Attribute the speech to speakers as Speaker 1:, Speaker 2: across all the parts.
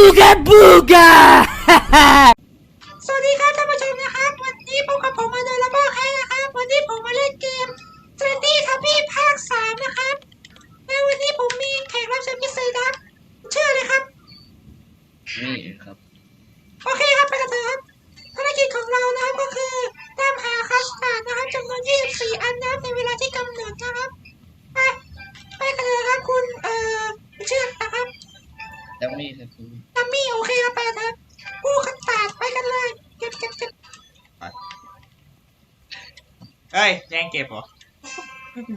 Speaker 1: Booga booga!
Speaker 2: สวัสดีครับท่านผู้ชมนะครับวันนี้พบกับผมมาโดนระเบิดให้นะครับวันนี้ผมมาเล่นเกมเซนดี้ทับพี่ภาคสามนะครับและวันนี้ผมมีแขกรับเชิญพิเศษครับชื่ออะไรครับ
Speaker 3: นี่ครับ
Speaker 2: ม
Speaker 3: มี่ครับคุณ
Speaker 2: ตัมมี่โอเคครับไปกันเถอะผู้คัสตาดไปกันเลยเก็บเก็บเก็บ
Speaker 4: เอ้ยแย่งเก็บเหรอ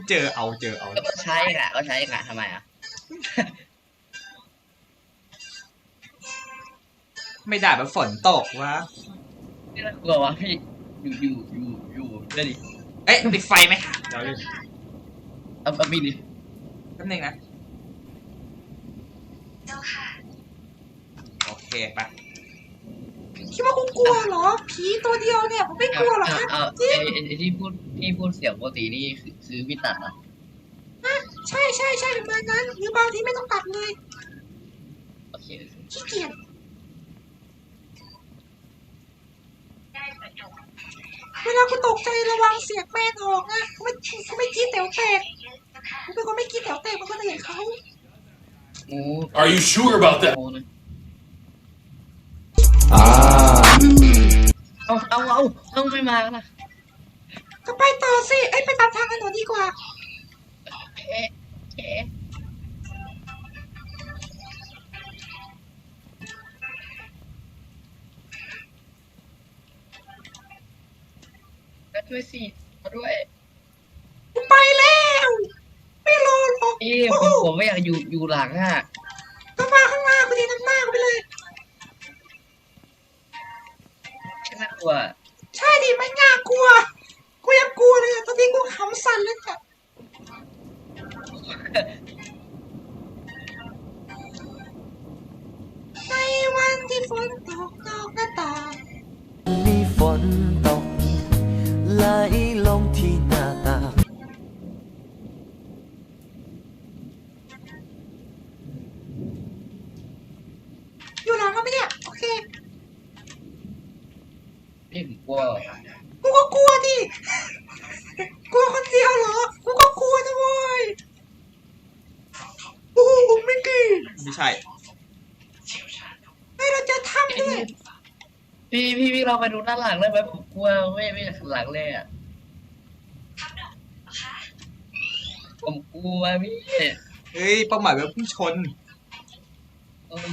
Speaker 4: เจอเอาเจอเอา
Speaker 3: ก็ใช้ค่ะก็ใช้ค่ะทำไมอะ
Speaker 4: ไม่ได้แบบฝนตกวะ
Speaker 3: นี่น่ากลัววะพี่อยู่อยู่อยู่อยู่ได้ดิ
Speaker 4: เอ้ยปิดไฟไหมเดี๋ยว
Speaker 3: เอาเอามีดิ
Speaker 4: แป๊บนึงนะโอเค ไป
Speaker 2: คิดว่ากูกลัวเหรอ ผีตัวเดียวเนี่ย ผมไม่กลัวหรอกครับ
Speaker 3: เอา
Speaker 2: จริง
Speaker 3: ไอ้ไอ้ไอ้ที่พูดที่พูดเสียงปกตินี่คือคือพี่ตัดเหรอ
Speaker 2: ใช่ใช่ใช่ประมาณนั้นหรือบางทีไม่ต้องตัดเลย
Speaker 3: โอเค
Speaker 2: ขี้เกียจเวลากูตกใจระวังเสียงแม่นออกนะเขาไม่เขาไม่กรีดแต๋วแตกกูเป็นคนไม่กรีดแต๋วแตกมันก็เลยอย่างเขา
Speaker 3: โอ้
Speaker 5: Are you sure about that?
Speaker 3: เอาเอาเอาเอาไม่มาแล้วนะ
Speaker 2: ก็ไปต่อสิไอ้ยไปตามทางถนนดีกว่า
Speaker 3: เอ๊ะเอ๊ะมาด้วยสิมาด้วย
Speaker 2: กูไปแล้ว ไม่รอหรอก
Speaker 3: เอ๊ะ
Speaker 2: โอ้
Speaker 3: ผม
Speaker 2: โห
Speaker 3: ผมไม่อยากอยู่อยู่หลังอะ
Speaker 2: สั่นเลยอะในวันที่ฝนตกนอกหน้าต่าง
Speaker 1: มีฝนตกไหลลงที่หน้าต่าง
Speaker 2: อยู่หลังเราไหมเนี่ย โอเค
Speaker 3: พี่ผมกลัว
Speaker 2: กูก็กลัวดิ กลัวคนเดียวเหรอ กูก็กลัวนะเว้ยโอ้โหไม่กี่
Speaker 4: ไม่ ใช่
Speaker 2: ให้เราเจะทำด้วย
Speaker 3: พี่พี่พี่เราไปดูด้านหลังได้ไหมผมกลัวไม่ไม่อยากหันหลังเลยอะผมกลัวพี่
Speaker 4: เฮ้ยเป้าหมายแบบผู้ชน
Speaker 3: เออ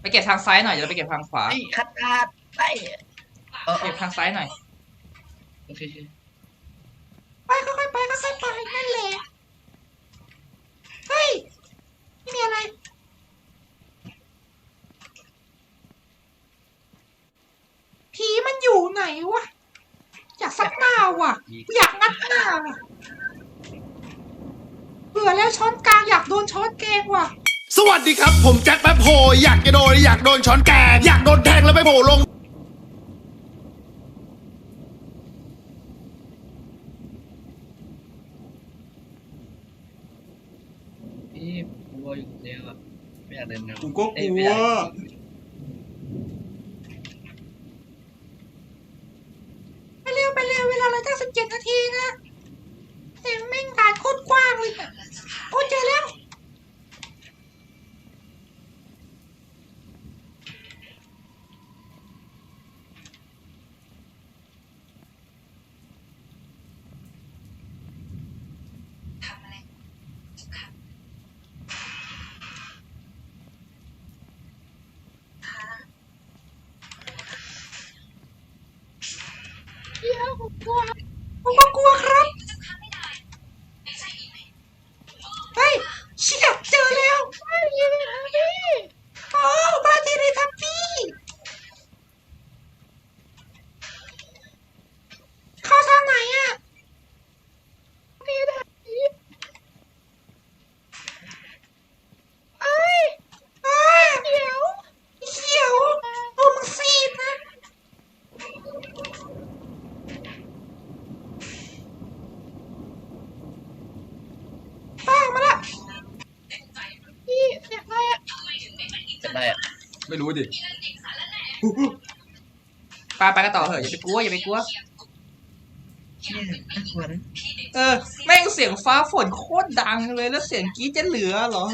Speaker 4: ไปเก็บทางซ้ายหน่อยเดี๋ยวไปเก็บทางขวา
Speaker 3: ไอ้คัดคัดไอ้เออ
Speaker 4: เก็บทางซ้ายหน่อย
Speaker 3: โอ เคโอเค
Speaker 2: ไปค่อยๆไปค่อยๆไปนั่นแหละเฮ้ยไม่มีอะไรผีมันอยู่ไหนวะอยากซักหน้าว่ะ อยากงัดหน้าว่ะเบื่อแล้วช้อนกลางอยากโดนช้อนแกงว่ะ
Speaker 5: สวัสดีครับ ผมแจ็คแป๊บโฮอยากจะโดนอยากโดนช้อนแกงอยากโดนแทงแล้วไปโผล่ลง
Speaker 3: พี่ผม กลัวอยู่คนเดียวอะไม่อยากเดินนำ
Speaker 4: กูก็ก
Speaker 3: เอ้ย
Speaker 4: ลั
Speaker 3: ไม่
Speaker 4: ว
Speaker 3: อยาก
Speaker 2: ไปเร็วไปเร็วเวลาเราตั้งสิบเจ็ดนาทีนะแต่แม่งการโคตรกว้างเลยอะโอ้เจอแล้ว เดี๋ยวผมกลัวผมก็กลัวครับ เฮ้ยเชี่ยเจอแล้วเฮ้ยยังไงครับพี่โอ้บ้านที่ไหนครับพี่เข้าทางไหนอะนี่นะเอ้ยเอ้ยเขียวเขียวตัวมึงซีดนะ
Speaker 4: ไม่รู้ดิไปไปกันต่อเถอะอย่าไปกลัวอย่าไปกลัว
Speaker 3: เนี่ยน่ากลัวนะ
Speaker 4: เออ แม่งเสียงฟ้าฝนโคตรดังเลยแล้วเสียงกรี๊ดจะเหลือเหรอ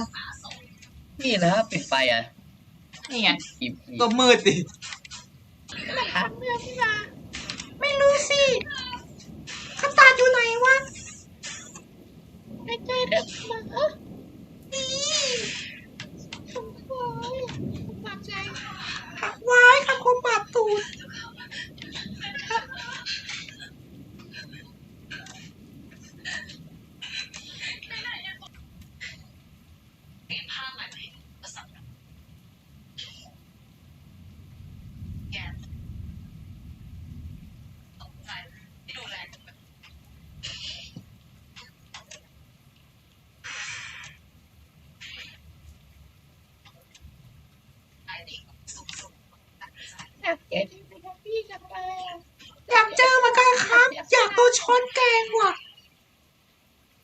Speaker 3: นี่นะปิดไฟอะ
Speaker 4: นี่ไง
Speaker 3: อีก
Speaker 4: ก็มืดดิ
Speaker 2: ไม่รู้สิคำตาอยู่ไหนวะ
Speaker 3: ไม่ใช่เด็กมา
Speaker 2: นี่คำว้ายบาดใจหักไว้คำคมบาดตูด
Speaker 3: อยากเห็นพี่จะไป
Speaker 2: อยากเจอเหมือนกันครับ อยากโดนช้อนแกงว่ะ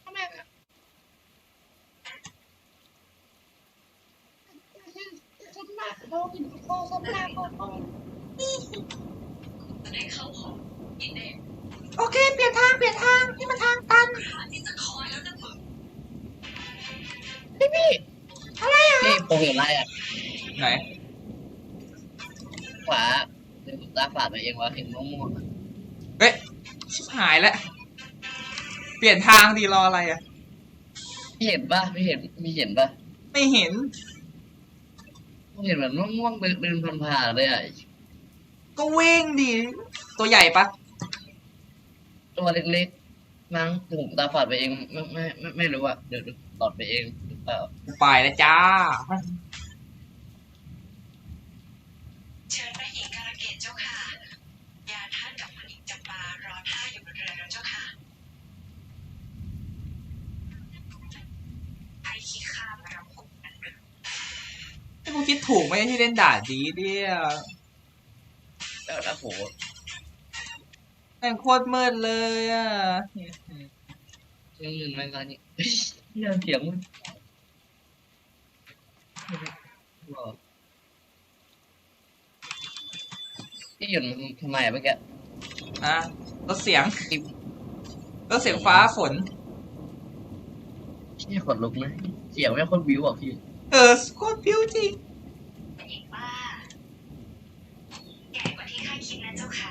Speaker 3: ทำไมอะฉันมาเรากินโคสัปดาห์ก่อน
Speaker 2: โอเค เปลี่ยนทาง เปลี่ยนทาง นี่มันทางตัน
Speaker 3: พี่พี่
Speaker 2: อะไรอะ
Speaker 3: พี่ผมเห็นอะไรอะ
Speaker 4: ไหน
Speaker 3: ขวาเดี๋ยวผมตาฝาดไปเองว่าเห็นม่วงๆอะ
Speaker 4: เฮ้ยชิบหายแล้ว เปลี่ยนทางดีรออะไรอะ
Speaker 3: พี่เห็นปะพี่เห็นพี่เห็นปะ
Speaker 4: ไม่เห็น
Speaker 3: ผมเห็นเหมือนม่วงๆเดินเดินผ่านๆเลยอะ
Speaker 4: ก็วิ่งดิตัวใหญ่ปะ
Speaker 3: ตัวเล็กๆมั้งผมตาฝาดไปเองไม่ไม่ไม่ไม่รู้อะเดี๋ยวหลอดไปเองหรือเปล่า
Speaker 4: ไปแล้วจ้า
Speaker 6: เชิญพระหญิงการะเกดเจ้าค่ะ ยาท่านกับพระหญิงจำปารอท่าอยู่บนเรือแล้วเจ้าค่ะไอ้ขี้ข้ามารับผมนั้นหรือ
Speaker 4: ไอ้พวกคิดถูกไหมที่เล่นด่านดีเนี่ย
Speaker 3: แล้วแล้วโห
Speaker 4: แม่งโคตรมืดเลยอะ
Speaker 3: เรื่องเงินแม่งกันนี่เฮ้ยเหี้ยเสียงมันบอกพี่หยุดมันทำไมอะเมื่อกี้
Speaker 4: อะรถเสียงรถเสียงฟ้าฝน
Speaker 3: พี่ขนลุกเลยเสียงไม่คนวิวอะพี่
Speaker 4: เออโคตรพิ้วจริง
Speaker 6: พระหญิงว่าใหญ่กว่าที่ข้าคิดนะเจ้าค่ะ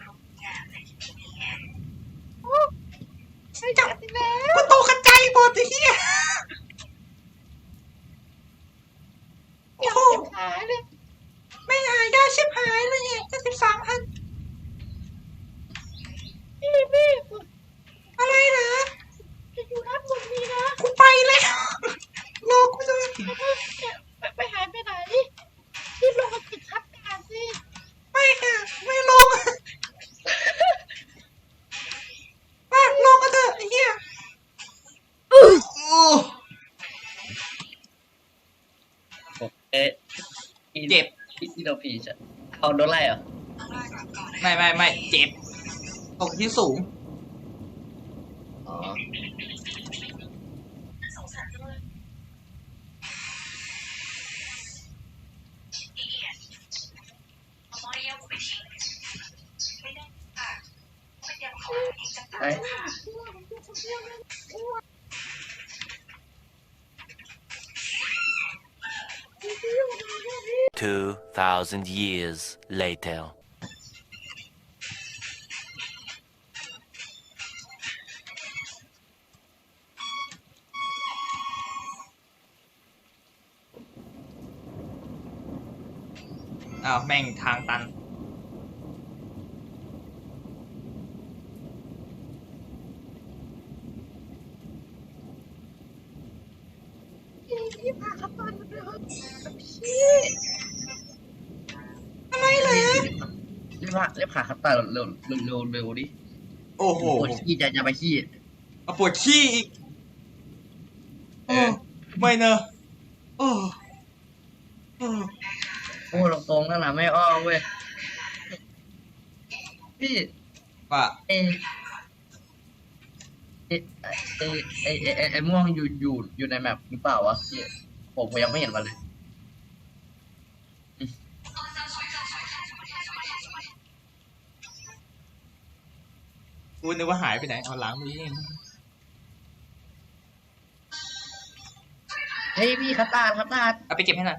Speaker 6: รูปงามเลยทีเดียว
Speaker 2: ฉันจับประตูกระจายหมดไอ้เหี้ยโอ้โหหายเลย ไม่หายได้ชิบหายเลยเนี่ยจะสิบสามอัน พี่พี่อะไรเหรอจะอยู่ด้านบนนี้นะกูไปแล้วรอกูด้วยไปหายไปไหนที่ลงมาติดทับกันสิไม่ค่ะไม่ลง มาลงกันเถอะไอ้เหี้ย
Speaker 4: โอ้
Speaker 3: ผมเอ๊ะอี
Speaker 4: เจ็บ
Speaker 3: ที่ที่เราพีชอะเขาโดนไล่เหรอ
Speaker 4: ไม่ไม่ไม่เจ็บตกที่สูง
Speaker 3: อ๋อ
Speaker 6: สง
Speaker 1: thousand years later.
Speaker 4: อ้าวแม่งทางตัน
Speaker 3: ว่าเรียกขาขับตาเร็วเร็วเร็วเร็วดิ
Speaker 4: โอ้โห
Speaker 3: ปวดขี้จะจะไปขี้
Speaker 4: เอาปวดขี้อีก
Speaker 3: เออ
Speaker 4: ไม่เนอะโอ้โอ้
Speaker 3: โอ้ตรงๆนั่นแหละไม่อ้อมเว้ยพี่
Speaker 4: ป่ะ
Speaker 3: เอไอ้ไอ้ไอ้ไอ้ไอ้ไอ้ม่วงอยู่อยู่อยู่ในแมปหรือเปล่าวะพี่ผมผมยังไม่เห็นมันเลย
Speaker 4: กูนึกว่าหายไปไหนเอาล้างมือนี่
Speaker 3: เฮ้ยพี่คัตตาร์ดคัตตาร์ด
Speaker 4: เอาไปเก็บให้หน่อย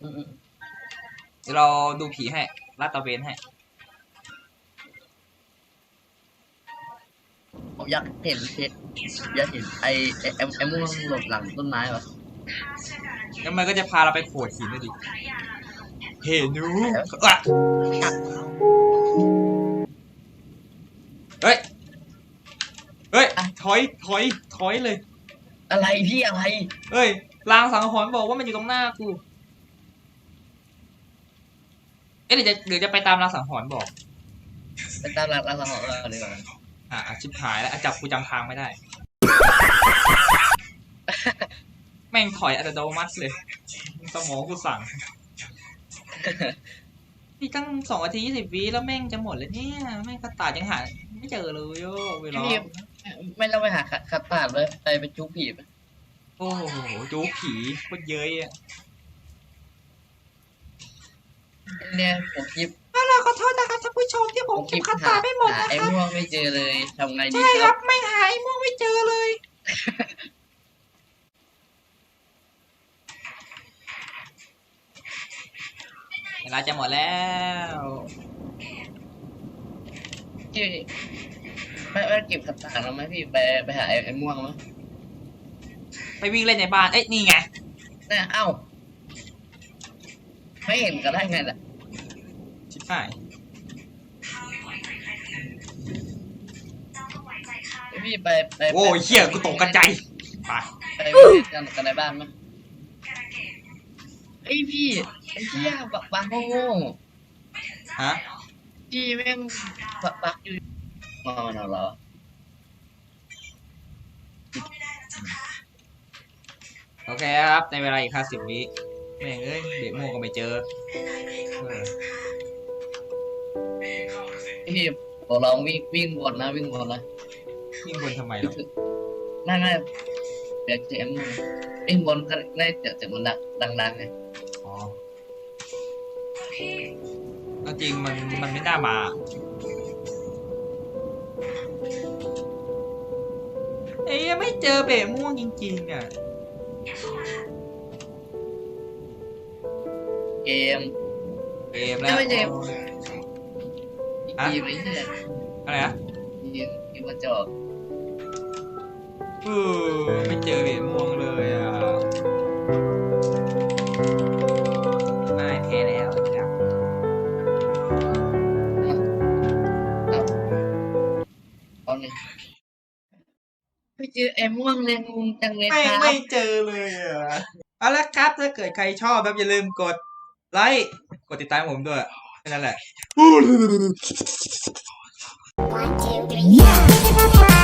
Speaker 3: อืมอืม
Speaker 4: เดี๋ยวเราดูผีให้ลาดตระเวนให้
Speaker 3: ผมอยากเห็นเพชรอยากเห็นไอ้ไอ้ไอ้ไอ้ม่วงหลบหลังต้นไม้วะ
Speaker 4: แล้วมันก็จะพาเราไปโขดหินเลยดิเฮ้หนูอะ อยถอยถอยเลย
Speaker 3: อะไรพี่อะไร
Speaker 4: เฮ้ยลางสังหรณ์บอกว่ามันอยู่ตรงหน้ากู เอ๊ะเดี๋ยวจะเดี๋ยวจะไปตามลางสังหรณ์บอก
Speaker 3: ไปตามหลักหลักของเราดีกว่า
Speaker 4: อะอะชิบหายแล้วอะจับกูจำทางไม่ได้ แม่งถอยอัตโนมัติเลย สมองกูสั่งนี่ตั้งสองนาทียี่สิบวิแล้วแม่งจะหมดแล้วเนี่ย แม่งกระตาดยังหาไม่เจอเลยโย่เวลา
Speaker 3: พี่ ไม่ต้องไปหาคัตคัตตาร์ดเลยไปไปจุกผีไป
Speaker 4: โอ้โหจูผีโคตรเย้ยอะ
Speaker 3: เนี่ยผมคลิป
Speaker 2: เราขอโทษนะครับท่านผู้ชมที่ผมเก็บคาถาไม่หมด
Speaker 3: หา
Speaker 2: นะ
Speaker 3: ไอ้
Speaker 2: ครับ
Speaker 3: ม่วงไม่เจอเลยทำไงดี
Speaker 2: ใช่
Speaker 3: ค
Speaker 2: ค
Speaker 3: รั
Speaker 2: รับบไม่หายม่วงไม่เจอเลย
Speaker 4: เวลาจะหมดแล้ว
Speaker 3: พี่ ไม่ไม่เก็บคัตตาร์ดแล้วไหมพี่ไปไปหาไอ้ไอ้ม่วงมั้ย
Speaker 4: ไปวิ่งเล่นในบ้าน เอ้ยนี่ไง
Speaker 3: เนี่ยเอ้า ไม่เห็นก็ได้ไงล่ะ
Speaker 4: ชิบหาย
Speaker 3: พี่ไปไป
Speaker 4: โอ้ยเหี้ยกูตกกระจายไป
Speaker 3: ไปไปเล่นกันกันในบ้านมั้ยไอ้ยพี่ไอ้เหี้ยบักบักโง่
Speaker 4: ฮะ
Speaker 3: ๆพี่แม่งบักบักอยู่ มองมันเอาเหรอ
Speaker 4: โอเคครับ ในเวลาอีกห้าสิบวิแม่งเอ้ยเด็กโม่ก็ไม่เจอเออ
Speaker 3: พี่บอกลองวิ่งวิ่งวนนะวิ่งวนนะ
Speaker 4: ยิ่งคนทำไมหรอ
Speaker 3: น่าน่าเดี๋ยวเจมวิ่งวนก็ได้เจอเสียงมันดังดังๆไง
Speaker 4: อ๋อแล้วจริงมันมันไม่น่ามา เอ้ยไม่เจอเบะม่วงจริงๆอะ
Speaker 3: เกม
Speaker 4: เกมแล้ว
Speaker 3: ไม่เจออีก
Speaker 4: ฮะ
Speaker 3: ทีมไอ้เนี่ย
Speaker 4: อะไรนะ
Speaker 3: ทีมทีมกระจอก
Speaker 4: เออไม่เจอเบะม่วงเลยอะไม่แพ้แล้วครับ
Speaker 3: เอาเลย ไม่เจอไอ้ม่วงเลยงงจังเลย
Speaker 4: ไม่
Speaker 3: ครับ
Speaker 4: ไม่เจอเลยอะเอาละครับถ้าเกิดใครชอบครับอย่าลืมกดไลค์กดติดตามผมด้วยแค่นั้นแหละ
Speaker 7: One, two, three, yeah.